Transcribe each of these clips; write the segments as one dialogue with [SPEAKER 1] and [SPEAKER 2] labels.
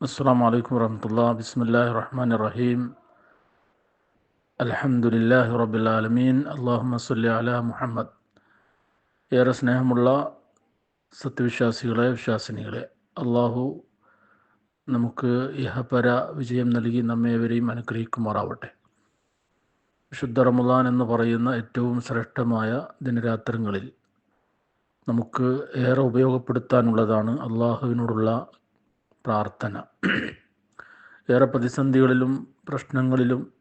[SPEAKER 1] السلام عليكم ورحمة الله بسم الله الرحمن الرحيم الحمد لله رب العالمين اللهم صل على മുഹമ്മദ് ഏറെ സ്നേഹമുള്ള സത്യവിശ്വാസികളെ വിശ്വാസിനികളെ അള്ളാഹു നമുക്ക് ഇഹപര വിജയം നൽകി നമ്മേവരെയും അനുഗ്രഹിക്കുമാറാവട്ടെ വിശുദ്ധ റമദാൻ എന്ന് പറയുന്ന ഏറ്റവും ശ്രേഷ്ഠമായ ദിനരാത്രങ്ങളിൽ നമുക്ക് ഏറെ ഉപയോഗപ്പെടുത്താനുള്ളതാണ് അള്ളാഹുവിനോടുള്ള പ്രാർത്ഥന. ഏറെ പ്രതിസന്ധികളിലും പ്രശ്നങ്ങളിലും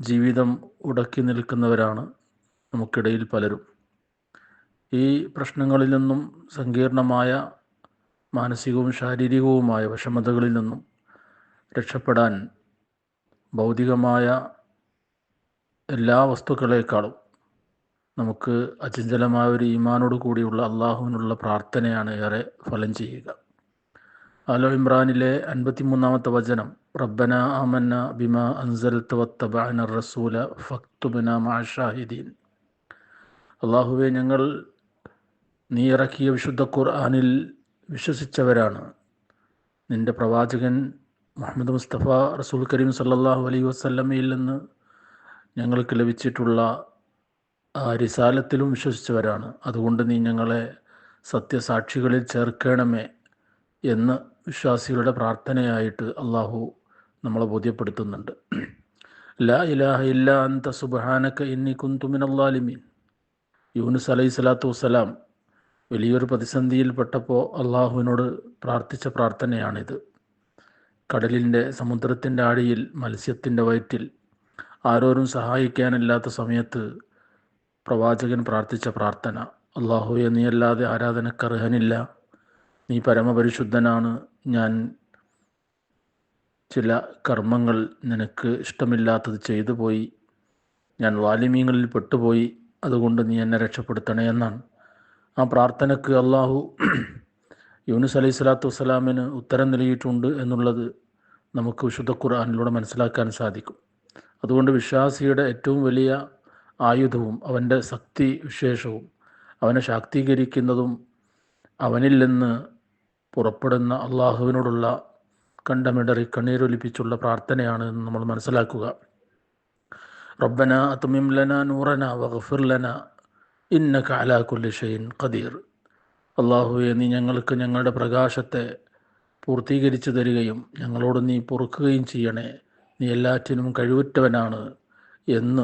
[SPEAKER 1] ജീവിതം ഉടക്കി നിൽക്കുന്നവരാണ് നമുക്കിടയിൽ പലരും. ഈ പ്രശ്നങ്ങളിൽ നിന്നും സങ്കീർണമായ മാനസികവും ശാരീരികവുമായ വിഷമതകളിൽ നിന്നും രക്ഷപ്പെടാൻ ഭൗതികമായ എല്ലാ വസ്തുക്കളെക്കാളും നമുക്ക് അചഞ്ചലമായ ഒരു ഈമാനോട് കൂടിയുള്ള അള്ളാഹുവിനുള്ള പ്രാർത്ഥനയാണ് ഏറെ ഫലം ചെയ്യുക. ആലോ ഇമ്രാനിലെ അൻപത്തിമൂന്നാമത്തെ വചനം റബ്ബന ആമന്ന ബിമ അൻസൽ വത്തബഅന റസൂല ഫക്തുബന മാഷാഹിദീൻ അള്ളാഹുവെ ഞങ്ങൾ നീ ഇറക്കിയ വിശുദ്ധ ഖുർആാനിൽ വിശ്വസിച്ചവരാണ്. നിന്റെ പ്രവാചകൻ മുഹമ്മദ് മുസ്തഫ റസൂൽ കരീം സല്ലാഹു അലൈ വസ്ല്ലമയിൽ നിന്ന് ഞങ്ങൾക്ക് ലഭിച്ചിട്ടുള്ള റിസാലത്തിലും വിശ്വസിച്ചവരാണ്. അതുകൊണ്ട് നീ ഞങ്ങളെ സത്യസാക്ഷികളിൽ ചേർക്കണമേ എന്ന് വിശ്വാസികളുടെ പ്രാർത്ഥനയായിട്ട് അള്ളാഹു നമ്മളെ ബോധ്യപ്പെടുത്തുന്നുണ്ട്. ലാ ഇലാഹ ഇല്ല അന്ത സുബഹാനക്ക ഇന്നി കുന്തുമിനല്ലാലിമീൻ യൂനുസ് അലൈഹി സ്വലാത്തു വസ്സലാം വലിയൊരു പ്രതിസന്ധിയിൽപ്പെട്ടപ്പോൾ അള്ളാഹുവിനോട് പ്രാർത്ഥിച്ച പ്രാർത്ഥനയാണിത്. കടലിന്റെ സമുദ്രത്തിന്റെ ആഴിയിൽ മത്സ്യത്തിന്റെ വയറ്റിൽ ആരോരും സഹായിക്കാനില്ലാത്ത സമയത്ത് പ്രവാചകൻ പ്രാർത്ഥിച്ച പ്രാർത്ഥന അള്ളാഹുവെ നീയല്ലാതെ ആരാധനക്കർഹനില്ല. നീ പരമപരിശുദ്ധനാണ്. ഞാൻ ചില കർമ്മങ്ങൾ നിനക്ക് ഇഷ്ടമില്ലാത്തത് ചെയ്തു പോയി. ഞാൻ വാലിമീങ്ങളിൽ പെട്ടുപോയി. അതുകൊണ്ട് നീ എന്നെ രക്ഷപ്പെടുത്തണേ എന്നാണ്. ആ പ്രാർത്ഥനക്ക് അള്ളാഹു യൂനുസ് അലൈഹി സ്വലാത്തു വസ്സലാമിന് ഉത്തരം നൽകിയിട്ടുണ്ട് എന്നുള്ളത് നമുക്ക് വിശുദ്ധ ഖുർആാനിലൂടെ മനസ്സിലാക്കാൻ സാധിക്കും. അതുകൊണ്ട് വിശ്വാസിയുടെ ഏറ്റവും വലിയ ആയുധവും അവന്റെ ശക്തി വിശേഷവും അവനെ ശാക്തീകരിക്കുന്നതും അവനിൽ നിന്ന് പുറപ്പെടുന്ന അള്ളാഹുവിനോടുള്ള കണ്ടമിടറി കണ്ണീരൊലിപ്പിച്ചുള്ള പ്രാർത്ഥനയാണ് എന്ന് നമ്മൾ മനസ്സിലാക്കുക. റബ്ബന അത്മിംലന നൂറന വഗഫിർലന ഇന്ന ഇന്നക അലാ കുല്ലി ഷൈൻ ഖദീർ. അള്ളാഹുവെ നീ ഞങ്ങൾക്ക് ഞങ്ങളുടെ പ്രകാശത്തെ പൂർത്തീകരിച്ചു തരികയും ഞങ്ങളോട് നീ പൊറുക്കുകയും ചെയ്യണേ. നീ എല്ലാറ്റിനും കഴിവുറ്റവനാണ് എന്ന്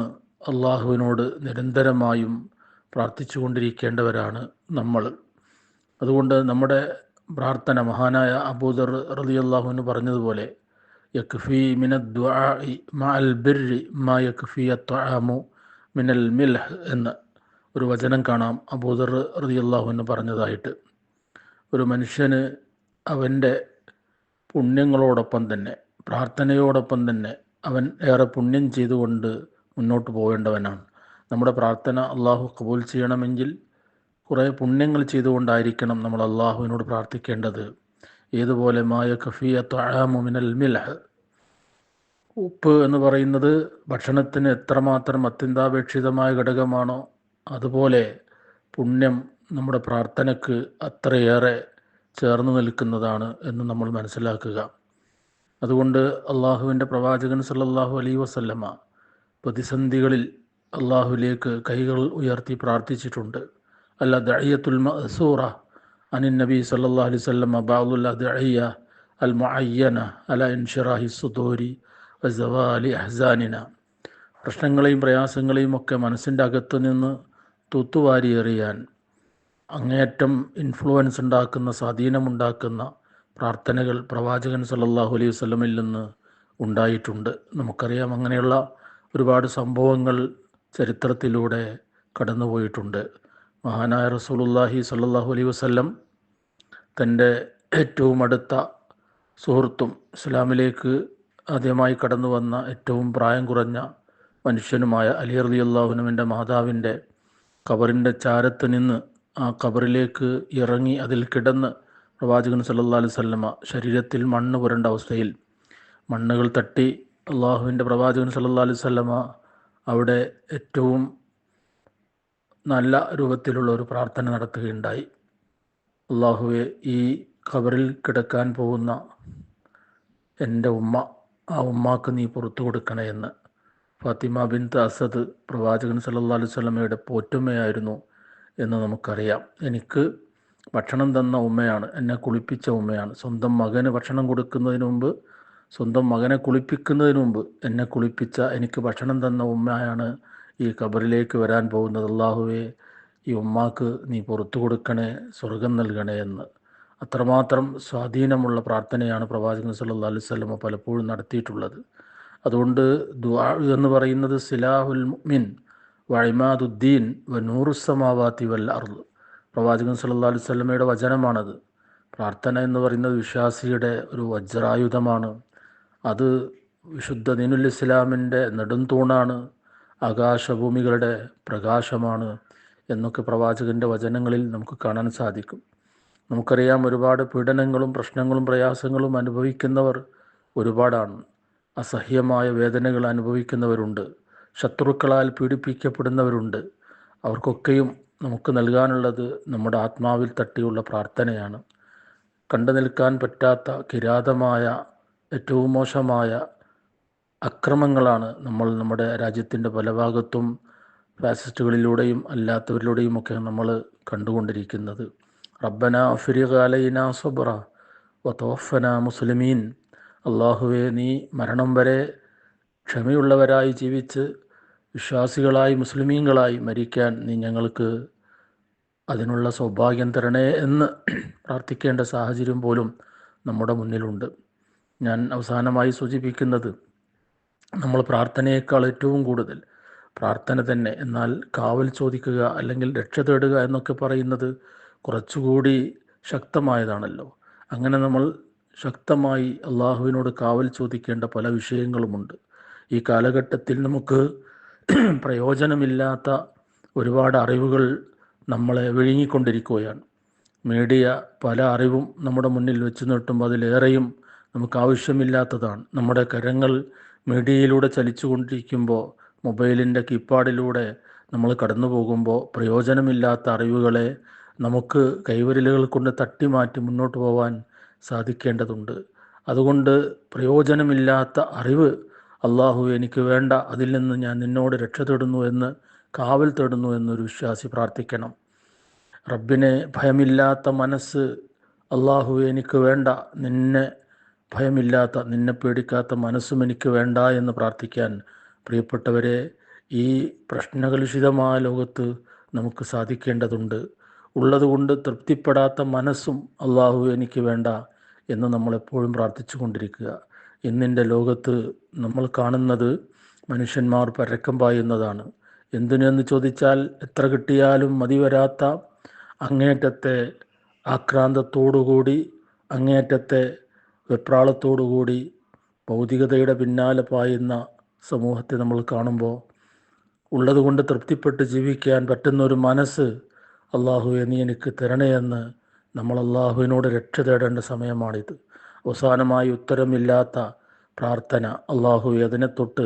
[SPEAKER 1] അള്ളാഹുവിനോട് നിരന്തരമായും പ്രാർത്ഥിച്ചുകൊണ്ടിരിക്കേണ്ടവരാണ് നമ്മൾ. അതുകൊണ്ട് നമ്മുടെ പ്രാർത്ഥന മഹാനായ അബൂദർ റലിയല്ലാഹുവിന് പറഞ്ഞതുപോലെ യക്ഫി മിനദ്ദുആഇ മഅൽ ബിർരി മാ യക്ഫി അത്വാമു മിനൽ മിൽഹ് എന്ന് ഒരു വചനം കാണാം അബൂദർ റലിയല്ലാഹുവിന് പറഞ്ഞതായിട്ട്. ഒരു മനുഷ്യന് അവന്റെ പുണ്യങ്ങളോടൊപ്പം തന്നെ പ്രാർത്ഥനയോടൊപ്പം തന്നെ അവൻ ഏറെ പുണ്യം ചെയ്തുകൊണ്ട് മുന്നോട്ട് പോകേണ്ടവനാണ്. നമ്മുടെ പ്രാർത്ഥന അള്ളാഹു കബൂൽ ചെയ്യണമെങ്കിൽ കുറേ പുണ്യങ്ങൾ ചെയ്തുകൊണ്ടായിരിക്കണം നമ്മൾ അള്ളാഹുവിനോട് പ്രാർത്ഥിക്കേണ്ടത്. ഏതുപോലെ മായ കഫിയ തൊഴാമുമിനൽ മിൽഹ്. ഉപ്പ് എന്ന് പറയുന്നത് ഭക്ഷണത്തിന് എത്രമാത്രം അത്യന്താപേക്ഷിതമായ ഘടകമാണോ അതുപോലെ പുണ്യം നമ്മുടെ പ്രാർത്ഥനയ്ക്ക് അത്രയേറെ ചേർന്ന് നിൽക്കുന്നതാണ് എന്ന് നമ്മൾ മനസ്സിലാക്കുക. അതുകൊണ്ട് അള്ളാഹുവിന്റെ പ്രവാചകൻ സല്ലല്ലാഹു അലൈ വസല്ലമ്മ പ്രതിസന്ധികളിൽ അള്ളാഹുലേക്ക് കൈകൾ ഉയർത്തി പ്രാർത്ഥിച്ചിട്ടുണ്ട്. ദഅയ്യത്തുൽ മഅസൂറ അനിൻ നബി സല്ലല്ലാഹു അലൈഹി വസല്ലം ബഅദുൽ അദ്ഇയ അൽ മുഅയ്യന അല ഇൻഷിറാഹി സുദൂരി വസവാലി അഹ്സാനിന പ്രശ്നങ്ങളെയും പ്രയാസങ്ങളെയും ഒക്കെ മനസ്സിന്റെ അകത്തു നിന്ന് തൂത്തുവാരിയെറിയാൻ അങ്ങേയറ്റം ഇൻഫ്ലുവൻസ് ഉണ്ടാക്കുന്ന സ്വാധീനമുണ്ടാക്കുന്ന പ്രാർത്ഥനകൾ പ്രവാചകൻ സല്ലല്ലാഹു അലൈഹി വസല്ലമിൽ നിന്ന് ഉണ്ടായിട്ടുണ്ട്. നമുക്കറിയാം അങ്ങനെയുള്ള ഒരുപാട് സംഭവങ്ങൾ ചരിത്രത്തിലൂടെ കടന്നുപോയിട്ടുണ്ട്. മഹാനായ റസൂലുല്ലാഹി സ്വല്ലല്ലാഹു അലൈഹി വസല്ലം തന്റെ ഏറ്റവും അടുത്ത സുഹൃത്തും ഇസ്ലാമിലേക്ക് ആദ്യമായി കടന്നു വന്ന ഏറ്റവും പ്രായം കുറഞ്ഞ മനുഷ്യനുമായ അലി റളിയല്ലാഹു അള്ളാഹുനുവിന്റെ മാതാവിന്റെ ഖബറിന്റെ ചാരത്ത് നിന്ന് ആ ഖബറിലേക്ക് ഇറങ്ങി അതിൽ കിടന്ന് പ്രവാചകൻ സ്വല്ലല്ലാഹു അലൈഹി വസല്ലമ ശരീരത്തിൽ മണ്ണ് പുരണ്ട അവസ്ഥയിൽ മണ്ണുകൾ തട്ടി അള്ളാഹുവിന്റെ പ്രവാചകൻ സ്വല്ലല്ലാഹു അലൈഹി വസല്ലമ അവിടെ ഏറ്റവും നല്ല രൂപത്തിലുള്ള ഒരു പ്രാർത്ഥന നടത്തുകയുണ്ടായി. അള്ളാഹുവെ ഈ ഖബറിൽ കിടക്കാൻ പോകുന്ന എന്റെ ഉമ്മ ആ ഉമ്മാക്ക് നീ പുറത്തു കൊടുക്കണേ എന്ന്. ഫാത്തിമ ബിൻ അസദ് പ്രവാചകൻ സല്ലാ അലൈഹി വസല്ലമയുടെ പോറ്റുമ്മയായിരുന്നു എന്ന് നമുക്കറിയാം. എനിക്ക് ഭക്ഷണം തന്ന ഉമ്മയാണ് എന്നെ കുളിപ്പിച്ച ഉമ്മയാണ്. സ്വന്തം മകന് ഭക്ഷണം കൊടുക്കുന്നതിന് മുമ്പ് സ്വന്തം മകനെ കുളിപ്പിക്കുന്നതിന് മുമ്പ് എന്നെ കുളിപ്പിച്ച എനിക്ക് ഭക്ഷണം തന്ന ഉമ്മയാണ് ഈ ഖബറിലേക്ക് വരാൻ പോകുന്നത് അള്ളാഹുവെ ഈ ഉമ്മാക്ക് നീ പുറത്തു കൊടുക്കണേ സ്വർഗം നൽകണേ എന്ന്. അത്രമാത്രം സ്വാധീനമുള്ള പ്രാർത്ഥനയാണ് പ്രവാചകൻ സല്ലല്ലാഹു അലൈഹി വസല്ലമ പലപ്പോഴും നടത്തിയിട്ടുള്ളത്. അതുകൊണ്ട് ദുആ എന്ന് പറയുന്നത് സിലാഹുൽ മുഅ്മിൻ വഴിമാദുദ്ദീൻ വ നൂറുസമാവാത്തി വൽ അർദ്. പ്രവാചകൻ സല്ലല്ലാഹു അലൈഹി വസല്ലമയുടെ വചനമാണത്. പ്രാർത്ഥന എന്ന് പറയുന്നത് വിശ്വാസിയുടെ ഒരു വജ്രായുധമാണ്. അത് വിശുദ്ധ ദീനുൽ ഇസ്ലാമിന്റെ നെടുംതൂണാണ്. ആകാശഭൂമികളുടെ പ്രകാശമാണ് എന്നൊക്കെ പ്രവാചകന്റെ വചനങ്ങളിൽ നമുക്ക് കാണാൻ സാധിക്കും. നമുക്കറിയാം ഒരുപാട് പീഡനങ്ങളും പ്രശ്നങ്ങളും പ്രയാസങ്ങളും അനുഭവിക്കുന്നവർ ഒരുപാടാണ്. അസഹ്യമായ വേദനകൾ അനുഭവിക്കുന്നവരുണ്ട്. ശത്രുക്കളാൽ പീഡിപ്പിക്കപ്പെടുന്നവരുണ്ട്. അവർക്കൊക്കെയും നമുക്ക് നൽകാനുള്ളത് നമ്മുടെ ആത്മാവിൽ തട്ടിയുള്ള പ്രാർത്ഥനയാണ്. കണ്ടു നിൽക്കാൻ പറ്റാത്ത കിരാതമായ ഏറ്റവും മോശമായ അക്രമങ്ങളാണ് നമ്മൾ നമ്മുടെ രാജ്യത്തിന്റെ പല ഭാഗത്തും ഫാസിസ്റ്റുകളിലൂടെയും അല്ലാത്തവരിലൂടെയും ഒക്കെ നമ്മൾ കണ്ടുകൊണ്ടിരിക്കുന്നത്. റബ്ബന അഫിരിഖ് സൊബ്ര വത്തോഫന മുസ്ലിമീൻ. അള്ളാഹുവെ നീ മരണം വരെ ക്ഷമയുള്ളവരായി ജീവിച്ച് വിശ്വാസികളായി മുസ്ലിമീങ്ങളായി മരിക്കാൻ നീ ഞങ്ങൾക്ക് അതിനുള്ള സൗഭാഗ്യം തരണേ എന്ന് പ്രാർത്ഥിക്കേണ്ട സാഹചര്യം പോലും നമ്മുടെ മുന്നിലുണ്ട്. ഞാൻ അവസാനമായി സൂചിപ്പിക്കുന്നത് നമ്മൾ പ്രാർത്ഥനയേക്കാൾ ഏറ്റവും കൂടുതൽ പ്രാർത്ഥന തന്നെ. എന്നാൽ കാവൽ ചോദിക്കുക അല്ലെങ്കിൽ രക്ഷ തേടുക എന്നൊക്കെ പറയുന്നത് കുറച്ചുകൂടി ശക്തമായതാണല്ലോ. അങ്ങനെ നമ്മൾ ശക്തമായി അള്ളാഹുവിനോട് കാവൽ ചോദിക്കേണ്ട പല വിഷയങ്ങളുമുണ്ട്. ഈ കാലഘട്ടത്തിൽ നമുക്ക് പ്രയോജനമില്ലാത്ത ഒരുപാട് അറിവുകൾ നമ്മളെ വിഴുങ്ങിക്കൊണ്ടിരിക്കുകയാണ്. മീഡിയ പല അറിവും നമ്മുടെ മുന്നിൽ വെച്ച് നീട്ടുമ്പോൾ അതിലേറെയും നമുക്ക് ആവശ്യമില്ലാത്തതാണ്. നമ്മുടെ കരങ്ങൾ മീഡിയയിലൂടെ ചലിച്ചുകൊണ്ടിരിക്കുമ്പോൾ മൊബൈലിന്റെ കീപ്പാഡിലൂടെ നമ്മൾ കടന്നു പോകുമ്പോൾ പ്രയോജനമില്ലാത്ത അറിവുകളെ നമുക്ക് കൈവിരലുകൾ കൊണ്ട് തട്ടി മാറ്റി മുന്നോട്ട് പോകാൻ സാധിക്കേണ്ടതുണ്ട്. അതുകൊണ്ട് പ്രയോജനമില്ലാത്ത അറിവ് അള്ളാഹു എനിക്ക് വേണ്ട അതിൽ നിന്ന് ഞാൻ നിന്നോട് രക്ഷ തേടുന്നു എന്ന് കാവൽ തേടുന്നു എന്നൊരു വിശ്വാസി പ്രാർത്ഥിക്കണം. റബ്ബിനെ ഭയമില്ലാത്ത മനസ്സ് അള്ളാഹു എനിക്ക് വേണ്ട നിന്നെ ഭയമില്ലാത്ത നിന്നെ പേടിക്കാത്ത മനസ്സും എനിക്ക് വേണ്ട എന്ന് പ്രാർത്ഥിക്കാൻ പ്രിയപ്പെട്ടവരെ ഈ പ്രശ്നകലുഷിതമായ ലോകത്ത് നമുക്ക് സാധിക്കേണ്ടതുണ്ട്. ഉള്ളതുകൊണ്ട് തൃപ്തിപ്പെടാത്ത മനസ്സും അള്ളാഹു എനിക്ക് വേണ്ട എന്ന് നമ്മളെപ്പോഴും പ്രാർത്ഥിച്ചു കൊണ്ടിരിക്കുക. ഇന്നിന്റെ ലോകത്ത് നമ്മൾ കാണുന്നത് മനുഷ്യന്മാർ പരക്കം പായുന്നതാണ്. എന്തിനെന്ന് ചോദിച്ചാൽ എത്ര കിട്ടിയാലും മതി വരാത്ത അങ്ങേറ്റത്തെ ആക്രാന്തത്തോടുകൂടി അങ്ങേറ്റത്തെ വെപ്രാളത്തോടുകൂടി ഭൗതികതയുടെ പിന്നാലെ പായുന്ന സമൂഹത്തെ നമ്മൾ കാണുമ്പോൾ ഉള്ളതുകൊണ്ട് തൃപ്തിപ്പെട്ട് ജീവിക്കാൻ പറ്റുന്ന ഒരു മനസ്സ് അള്ളാഹുവെ നീ എനിക്ക് തരണേയെന്ന് നമ്മൾ അള്ളാഹുവിനോട് രക്ഷ തേടേണ്ട സമയമാണിത്. അവസാനമായി ഉത്തരമില്ലാത്ത പ്രാർത്ഥന അള്ളാഹുവെ അതിനെ തൊട്ട്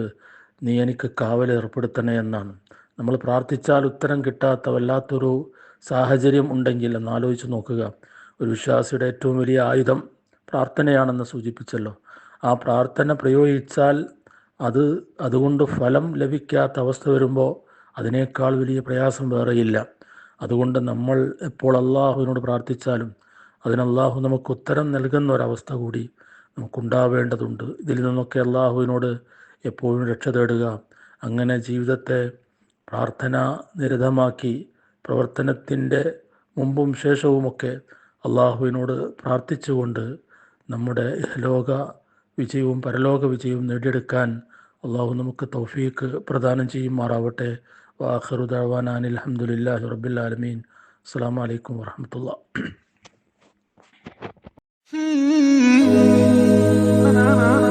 [SPEAKER 1] നീ എനിക്ക് കാവൽ ഏർപ്പെടുത്തണേ എന്നാണ്. നമ്മൾ പ്രാർത്ഥിച്ചാൽ ഉത്തരം കിട്ടാത്ത വല്ലാത്തൊരു സാഹചര്യം ഉണ്ടെങ്കിൽ എന്നാലോചിച്ച് നോക്കുക. ഒരു വിശ്വാസിയുടെ ഏറ്റവും വലിയ ആയുധം പ്രാർത്ഥനയാണെന്ന് സൂചിപ്പിച്ചല്ലോ. ആ പ്രാർത്ഥന പ്രയോഗിച്ചാൽ അത് അതുകൊണ്ട് ഫലം ലഭിക്കാത്ത അവസ്ഥ വരുമ്പോൾ അതിനേക്കാൾ വലിയ പ്രയാസം വേറെയില്ല. അതുകൊണ്ട് നമ്മൾ എപ്പോൾ അള്ളാഹുവിനോട് പ്രാർത്ഥിച്ചാലും അതിന് അള്ളാഹു നമുക്ക് ഉത്തരം നൽകുന്ന ഒരവസ്ഥ കൂടി നമുക്കുണ്ടാവേണ്ടതുണ്ട്. ഇതിൽ നിന്നൊക്കെ അള്ളാഹുവിനോട് എപ്പോഴും രക്ഷ തേടുക. അങ്ങനെ ജീവിതത്തെ പ്രാർത്ഥന നിരതമാക്കി പ്രവർത്തനത്തിന്റെ മുമ്പും ശേഷവുമൊക്കെ അള്ളാഹുവിനോട് പ്രാർത്ഥിച്ചുകൊണ്ട് നമ്മുടെ ലോക വിജയവും പരലോക വിജയവും നേടിയെടുക്കാൻ അള്ളാഹു നമുക്ക് തൗഫീക്ക് പ്രദാനം ചെയ്യുമാറാവട്ടെ ഹംദുലില്ലാഹി റബ്ബിൽ ആലമീൻ അസ്സലാമു അലൈക്കും വറഹ്മത്തുള്ളാഹി
[SPEAKER 2] Hmm.